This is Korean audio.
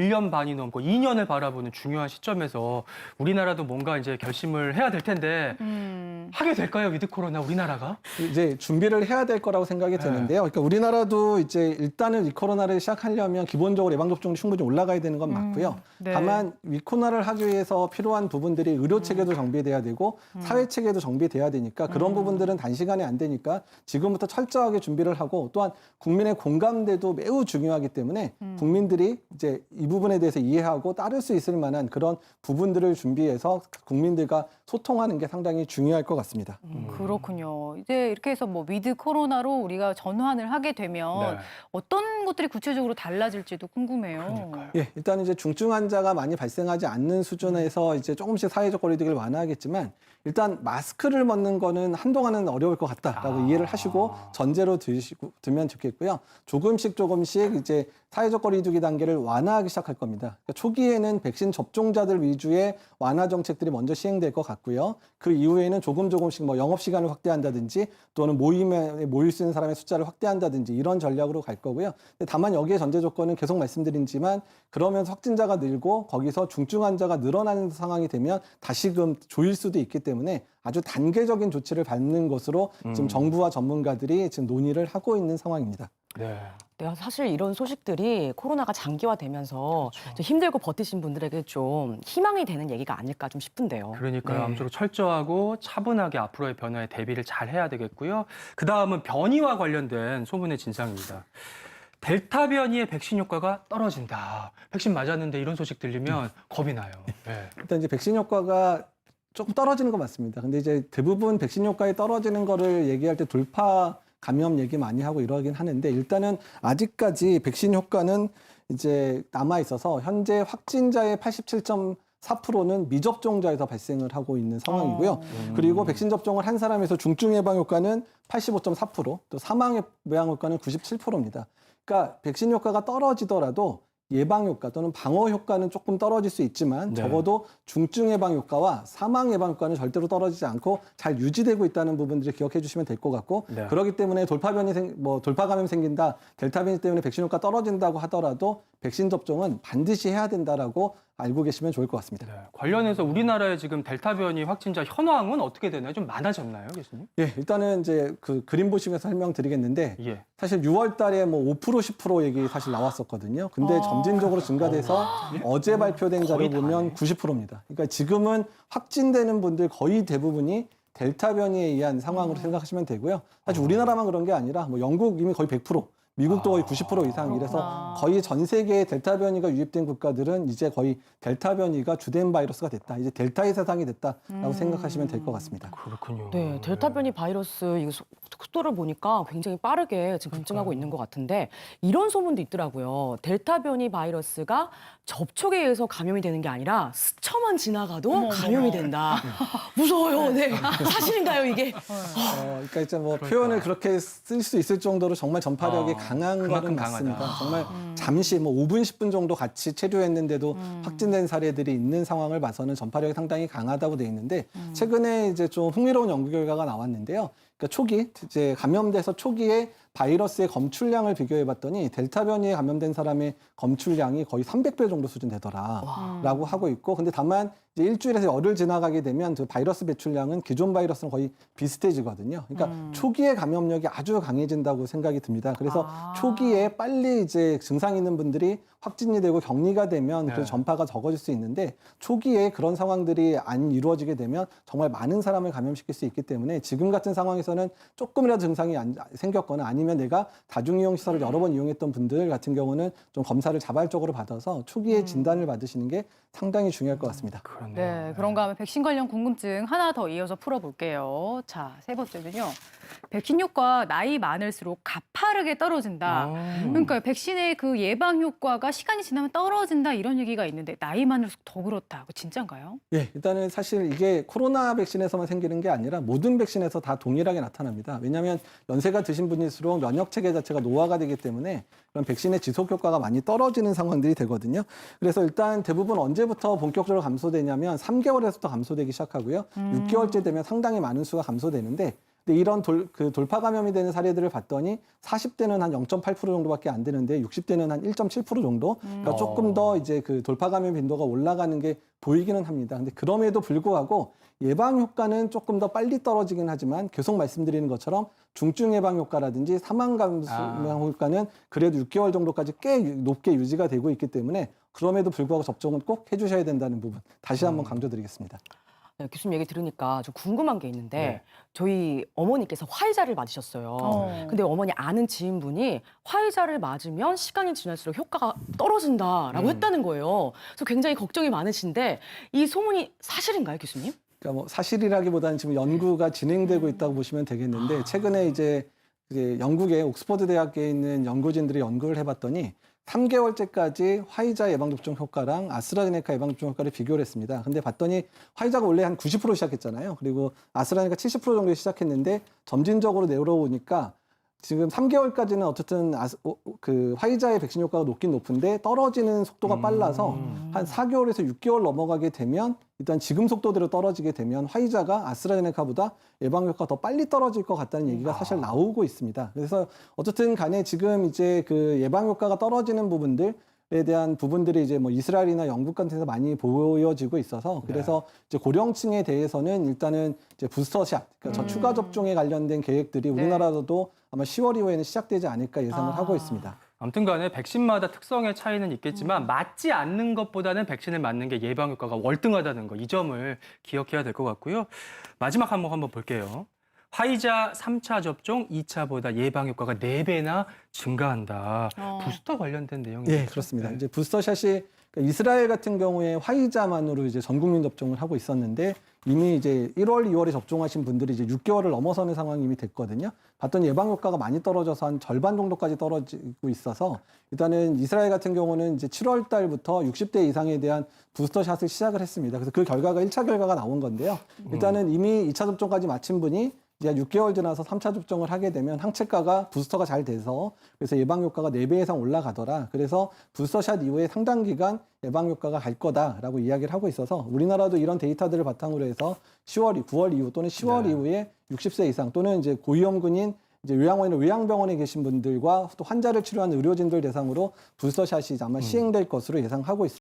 1년 반이 넘고 2년을 바라보는 중요한 시점에서 우리나라도 뭔가 이제 결심을 해야 될 텐데 음. 하게 될까요? 위드 코로나 우리나라가? 이제 준비를 해야 될 거라고 생각이 네. 드는데요. 그러니까 우리나라도 이제 일단은 이 코로나를 시작하려면 기본적으로 예방 접종이 충분히 올라가야 되는 건 맞고요. 네. 다만 위코나를 하기 위해서 필요한 부분들이 의료 체계도 정비돼야 되고 사회 체계도 정비돼야 되니까 그런 부분들은 단시간에 안 되니까 지금부터 철저하게 준비를 하고 또한 국민의 공감대도 매우 중요하기 때문에 국민들이 이제 이 부분에 대해서 이해하고 따를 수 있을 만한 그런 부분들을 준비해서 국민들과 소통하는 게 상당히 중요할 것 같습니다. 음, 그렇군요. 이제 이렇게 해서 뭐 위드 코로나로 우리가 전환을 하게 되면 네. 어떤 것들이 구체적으로 달라질지도 궁금해요. 그러니까요. 예, 일단 이제 중증 환자가 많이 발생하지 않는 수준에서 이제 조금씩 사회적 거리두기를 완화하겠지만 일단 마스크를 벗는 거는 한동안은 어려울 것 같다라고 아. 이해를 하시고 전제로 드시고 두면 좋겠고요. 조금씩 조금씩 이제 사회적 거리두기 단계를 완화하기 시작할 겁니다. 그러니까 초기에는 백신 접종자들 위주의 완화 정책들이 먼저 시행될 것 같고요. 그 이후에는 조금 조금씩 뭐 영업 시간을 확대한다든지 또는 모임에 모일 수 있는 사람의 숫자를 확대한다든지 이런 전략으로 갈 거고요. 다만 여기에 전제 조건은 계속 말씀드리지만 그러면서 확진자가 늘고 거기서 중증 환자가 늘어나는 상황이 되면 다시금 조일 수도 있기 때문에 아주 단계적인 조치를 밟는 것으로 지금 정부와 전문가들이 지금 논의를 하고 있는 상황입니다. 네. 내가 사실 이런 소식들이 코로나가 장기화되면서 좀 힘들고 버티신 분들에게 좀 희망이 되는 얘기가 아닐까 좀 싶은데요. 그러니까요. 네. 아무쪼록 철저하고 차분하게 앞으로의 변화에 대비를 잘 해야 되겠고요. 그 다음은 변이와 관련된 소문의 진상입니다. 델타 변이의 백신 효과가 떨어진다. 백신 맞았는데 이런 소식 들리면 겁이 나요. 네. 일단 이제 백신 효과가 조금 떨어지는 건 맞습니다. 근데 이제 대부분 백신 효과에 떨어지는 거를 얘기할 때 돌파 감염 얘기 많이 하고 이러긴 하는데 일단은 아직까지 백신 효과는 이제 남아 있어서 현재 확진자의 87.4%는 미접종자에서 발생을 하고 있는 상황이고요. 어. 그리고 백신 접종을 한 사람에서 중증 예방 효과는 85.4%, 또 사망 예방 효과는 97%입니다. 그러니까 백신 효과가 떨어지더라도 예방 효과 또는 방어 효과는 조금 떨어질 수 있지만 네. 적어도 중증 예방 효과와 사망 예방 효과는 절대로 떨어지지 않고 잘 유지되고 있다는 부분들을 기억해 주시면 될 것 같고 네. 그렇기 때문에 돌파 변이 생, 뭐 돌파 감염 생긴다 델타 변이 때문에 백신 효과 떨어진다고 하더라도 백신 접종은 반드시 해야 된다라고 알고 계시면 좋을 것 같습니다. 네. 관련해서 우리나라의 지금 델타 변이 확진자 현황은 어떻게 되나요? 좀 많아졌나요, 교수님? 예, 일단은 이제 그 그림 보시면서 설명드리겠는데 예. 사실 6월 달에 뭐 5% 10% 얘기 사실 나왔었거든요. 근데 아. 점진적으로 증가돼서 어제 발표된 자료. 보면 90%입니다. 그러니까 지금은 확진되는 분들 거의 대부분이 델타 변이에 의한 상황으로 생각하시면 되고요. 사실 우리나라만 그런 게 아니라 뭐 영국 이미 거의 100%, 미국도 거의 90% 이상 이래서 그렇구나. 거의 전 세계에 델타 변이가 유입된 국가들은 이제 거의 델타 변이가 주된 바이러스가 됐다. 이제 델타의 세상이 됐다라고 생각하시면 될 것 같습니다. 그렇군요. 네, 델타 변이 바이러스 이거 속- 속도를 보니까 굉장히 빠르게 지금 급증하고 있는 것 같은데 이런 소문도 있더라고요. 델타 변이 바이러스가 접촉에 의해서 감염이 되는 게 아니라 스쳐 만 지나가도 어머, 감염이 어머. 된다. 무서워요. 네. 사실인가요, 이게? 어, 그러니까 이제 뭐 그러니까. 표현을 그렇게 쓸 수 있을 정도로 정말 전파력이 아, 강한 그만큼 거는 맞습니다. 강하다. 정말 잠시 뭐 5분 10분 정도 같이 체류했는데도 확진된 사례들이 있는 상황을 봐서는 전파력이 상당히 강하다고 돼 있는데 최근에 이제 좀 흥미로운 연구 결과가 나왔는데요. 그러니까 초기 이제 감염돼서 초기에 바이러스의 검출량을 비교해 봤더니 델타 변이에 감염된 사람의 검출량이 거의 300배 정도 수준 되더라라고 하고 있고 근데 다만 이제 일주일에서 열흘 지나가게 되면 그 바이러스 배출량은 기존 바이러스랑 거의 비슷해지거든요. 그러니까 초기에 감염력이 아주 강해진다고 생각이 듭니다. 그래서 아. 초기에 빨리 이제 증상 있는 분들이 확진이 되고 격리가 되면 네. 그 전파가 적어질 수 있는데 초기에 그런 상황들이 안 이루어지게 되면 정말 많은 사람을 감염시킬 수 있기 때문에 지금 같은 상황에서는 조금이라도 증상이 안- 생겼거나 아니면 내가 다중이용 시설을 여러 번 이용했던 분들 같은 경우는 좀 검사를 자발적으로 받아서 초기에 진단을 받으시는 게 상당히 중요할 것 같습니다. 그렇네요. 네, 그런가 하면 백신 관련 궁금증 하나 더 이어서 풀어볼게요. 자, 세 번째는요. 백신 효과 나이 많을수록 가파르게 떨어진다. 아. 그러니까 백신의 그 예방 효과가 시간이 지나면 떨어진다 이런 얘기가 있는데 나이 많을수록 더 그렇다. 그 진짠가요? 예, 일단은 사실 이게 코로나 백신에서만 생기는 게 아니라 모든 백신에서 다 동일하게 나타납니다. 왜냐하면 연세가 드신 분일수록 면역 체계 자체가 노화가 되기 때문에 그런 백신의 지속 효과가 많이 떨어지는 상황들이 되거든요. 그래서 일단 대부분 언제부터 본격적으로 감소되냐면 3개월에서부터 감소되기 시작하고요. 6개월째 되면 상당히 많은 수가 감소되는데 근데 이런 돌, 그 돌파 감염이 되는 사례들을 봤더니 40대는 한 0.8% 정도밖에 안 되는데 60대는 한 1.7% 정도. 그러니까 음. 조금 더 이제 그 돌파 감염 빈도가 올라가는 게 보이기는 합니다. 근데 그럼에도 불구하고 예방 효과는 조금 더 빨리 떨어지긴 하지만 계속 말씀드리는 것처럼 중증 예방 효과라든지 사망 감소 아. 효과는 그래도 6개월 정도까지 꽤 유- 높게 유지가 되고 있기 때문에 그럼에도 불구하고 접종은 꼭 해주셔야 된다는 부분 다시 한번 강조드리겠습니다. 네, 교수님 얘기 들으니까 좀 궁금한 게 있는데 네. 저희 어머니께서 화이자를 맞으셨어요. 어. 근데 어머니 아는 지인분이 화이자를 맞으면 시간이 지날수록 효과가 떨어진다라고 음. 했다는 거예요. 그래서 굉장히 걱정이 많으신데 이 소문이 사실인가요, 교수님? 그러니까 뭐 사실이라기보다는 지금 연구가 진행되고 있다고 보시면 되겠는데 최근에 이제 이제 영국의 옥스퍼드 대학에 있는 연구진들이 연구를 해봤더니 3개월째까지 화이자 예방접종 효과랑 아스트라제네카 예방접종 효과를 비교를 했습니다. 근데 봤더니 화이자가 원래 한 90% 시작했잖아요. 그리고 아스트라제네카 70% 정도 시작했는데 점진적으로 내려오니까 지금 3개월까지는 어쨌든 아스, 오- 그 화이자의 백신 효과가 높긴 높은데 떨어지는 속도가 음. 빨라서 한 4개월에서 6개월 넘어가게 되면 일단 지금 속도대로 떨어지게 되면 화이자가 아스트라제네카보다 예방 효과가 더 빨리 떨어질 것 같다는 얘기가 사실 나오고 있습니다. 그래서 어쨌든 간에 지금 이제 그 예방 효과가 떨어지는 부분들 에 대한 부분들이 이제 뭐 이스라엘이나 영국 같은 데서 많이 보여지고 있어서 그래서 이제 고령층에 대해서는 일단은 이제 부스터샷, 그러니까 저 추가 접종에 관련된 계획들이 네. 우리나라도 아마 10월 이후에는 시작되지 않을까 예상을 아. 하고 있습니다. 아무튼 간에 백신마다 특성의 차이는 있겠지만 맞지 않는 것보다는 백신을 맞는 게 예방 효과가 월등하다는 거 이 점을 기억해야 될 것 같고요. 마지막 한번 한번 볼게요. 화이자 3차 접종 2차보다 예방 효과가 4배나 증가한다. 어. 부스터 관련된 내용이 예, 그렇습니다. 이제 부스터샷이 그러니까 이스라엘 같은 경우에 화이자만으로 이제 전 국민 접종을 하고 있었는데 이미 이제 1월, 2월에 접종하신 분들이 이제 6개월을 넘어서는 상황이 이미 됐거든요. 봤더니 예방 효과가 많이 떨어져서 한 절반 정도까지 떨어지고 있어서 일단은 이스라엘 같은 경우는 이제 7월 달부터 60대 이상에 대한 부스터 샷을 시작을 했습니다. 그래서 그 결과가 1차 결과가 나온 건데요. 일단은 이미 2차 접종까지 마친 분이 이제 한 6개월 지나서 3차 접종을 하게 되면 항체가가 부스터가 잘 돼서 그래서 예방 효과가 4배 이상 올라가더라. 그래서 부스터샷 이후에 상당 기간 예방 효과가 갈 거다라고 이야기를 하고 있어서 우리나라도 이런 데이터들을 바탕으로 해서 10월, 9월 이후 또는 10월 네. 이후에 60세 이상 또는 이제 고위험군인 이제 요양원이나 요양병원에 계신 분들과 또 환자를 치료하는 의료진들 대상으로 부스터샷이 아마 시행될 것으로 예상하고 있습니다.